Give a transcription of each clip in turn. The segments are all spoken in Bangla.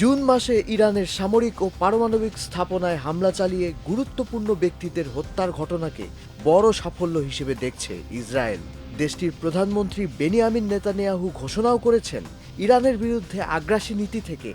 জুন মাসে ইরানের সামরিক ও পারমাণবিক স্থাপনায় হামলা চালিয়ে গুরুত্বপূর্ণ ব্যক্তিদের হত্যার ঘটনাকে বড় সাফল্য হিসেবে দেখছে ইসরায়েল। দেশটির প্রধানমন্ত্রী বেনিয়ামিন নেতানিয়াহু ঘোষণাও করেছেন, ইরানের বিরুদ্ধে আগ্রাসী নীতি থেকে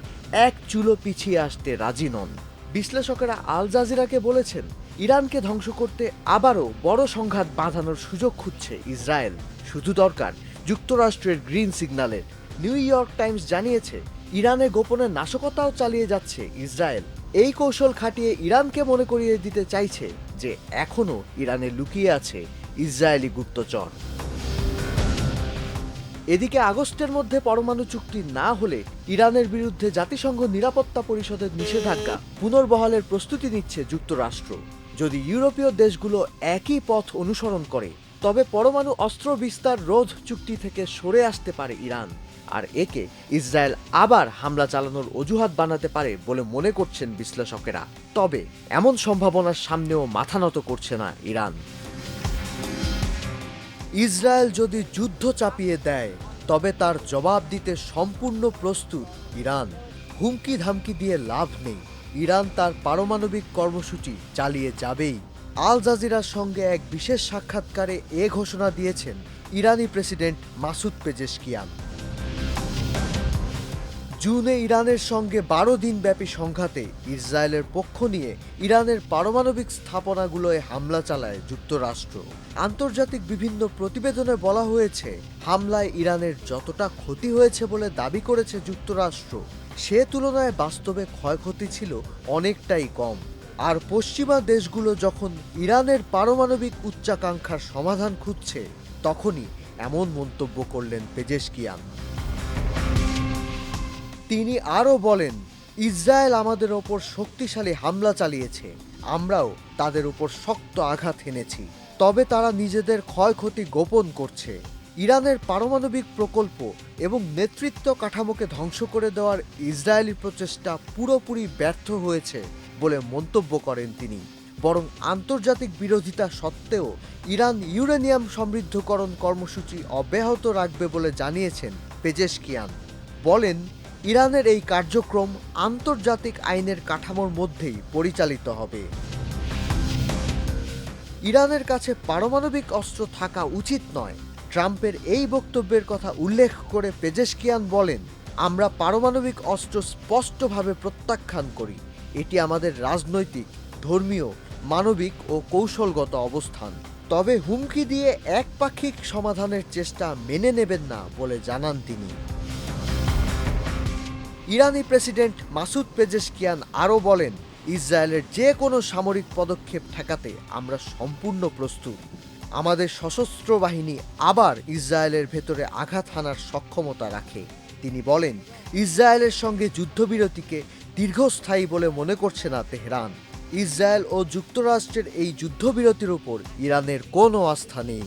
এক চুলো পিছিয়ে আসতে রাজি নন। বিশ্লেষকেরা আল জাজিরাকে বলেছেন, ইরানকে ধ্বংস করতে আবারও বড় সংঘাত বাঁধানোর সুযোগ খুঁজছে ইসরায়েল। শুধু দরকার, যুক্তরাষ্ট্রের গ্রিন সিগন্যালের। নিউ ইয়র্ক টাইমস জানিয়েছে ইরানে গোপনে নাশকতাও চালিয়ে যাচ্ছে ইসরায়েল। এই কৌশল খাটিয়ে ইরানকে মনে করিয়ে দিতে চাইছে যে এখনও ইরানে লুকিয়ে আছে ইসরায়েলি গুপ্তচর। এদিকে আগস্টের মধ্যে পরমাণু চুক্তি না হলে ইরানের বিরুদ্ধে জাতিসংঘ নিরাপত্তা পরিষদের নিষেধাজ্ঞা পুনর্বহালের প্রস্তুতি নিচ্ছে যুক্তরাষ্ট্র। যদি ইউরোপীয় দেশগুলো একই পথ অনুসরণ করে, তবে পরমাণু অস্ত্র বিস্তার রোধ চুক্তি থেকে সরে আসতে পারে ইরান। আর একে ইসরায়েল আবার হামলা চালানোর অজুহাত বানাতে পারে বলে মনে করছেন বিশ্লেষকেরা। তবে এমন সম্ভাবনার সামনেও মাথা নত করছে না ইরান। ইসরায়েল যদি যুদ্ধ চাপিয়ে দেয়, তবে তার জবাব দিতে সম্পূর্ণ প্রস্তুত ইরান। হুমকি ধামকি দিয়ে লাভ নেই। ইরান তার পারমাণবিক কর্মসূচি চালিয়ে যাবেই। আল জাজিরার সঙ্গে এক বিশেষ সাক্ষাৎকারে এ ঘোষণা দিয়েছেন ইরানি প্রেসিডেন্ট মাসুদ পেজেশকিয়ান। জুনে ইরানের সঙ্গে বারো দিনব্যাপী সংঘাতে ইসরায়েলের পক্ষ নিয়ে ইরানের পারমাণবিক স্থাপনাগুলোয় হামলা চালায় যুক্তরাষ্ট্র। আন্তর্জাতিক বিভিন্ন প্রতিবেদনে বলা হয়েছে, হামলায় ইরানের যতটা ক্ষতি হয়েছে বলে দাবি করেছে যুক্তরাষ্ট্র, সে তুলনায় বাস্তবে ক্ষয়ক্ষতি ছিল অনেকটাই কম। আর পশ্চিমা দেশগুলো যখন ইরানের পারমাণবিক উচ্চাকাঙ্ক্ষার সমাধান খুঁজছে, তখনই এমন মন্তব্য করলেন পেজেশকিয়ান। তিনি আরও বলেন, ইসরায়েল আমাদের ওপর শক্তিশালী হামলা চালিয়েছে। আমরাও তাদের উপর শক্ত আঘাত এনেছি। তবে তারা নিজেদের ক্ষয়ক্ষতি গোপন করছে। ইরানের পারমাণবিক প্রকল্প এবং নেতৃত্ব কাঠামোকে ধ্বংস করে দেওয়ার ইসরায়েলি প্রচেষ্টা পুরোপুরি ব্যর্থ হয়েছে বলে মন্তব্য করেন তিনি। বরং আন্তর্জাতিক বিরোধিতা সত্ত্বেও ইরান ইউরেনিয়াম সমৃদ্ধকরণ কর্মসূচি অব্যাহত রাখবে বলে জানিয়েছেন পেজেশকিয়ান। বলেন ইরানের এই কার্যক্রম আন্তর্জাতিক আইনের কাঠামোর মধ্যেই পরিচালিত হবে। ইরানের কাছে পারমাণবিক অস্ত্র থাকা উচিত নয়। ট্রাম্পের এই বক্তব্যের কথা উল্লেখ করে পেজেশকিয়ান বলেন, আমরা পারমাণবিক অস্ত্র স্পষ্টভাবে প্রত্যাখ্যান করি। এটি আমাদের রাজনৈতিক, ধর্মীয়, মানবিক ও কৌশলগত অবস্থান। তবে হুমকি দিয়ে একপাক্ষিক সমাধানের চেষ্টা মেনে নেবেন না বলে জানান তিনি। ইরানি প্রেসিডেন্ট মাসুদ পেজেশকিয়ান আরও বলেন, ইসরায়েলের যে কোনো সামরিক পদক্ষেপ ঠেকাতে আমরা সম্পূর্ণ প্রস্তুত। আমাদের সশস্ত্র বাহিনী আবার ইসরায়েলের ভেতরে আঘাত হানার সক্ষমতা রাখে। তিনি বলেন, ইসরায়েলের সঙ্গে যুদ্ধবিরতিকে দীর্ঘস্থায়ী বলে মনে করছে না তেহরান। ইসরায়েল ও যুক্তরাষ্ট্রের এই যুদ্ধবিরতির উপর ইরানের কোনো আস্থা নেই।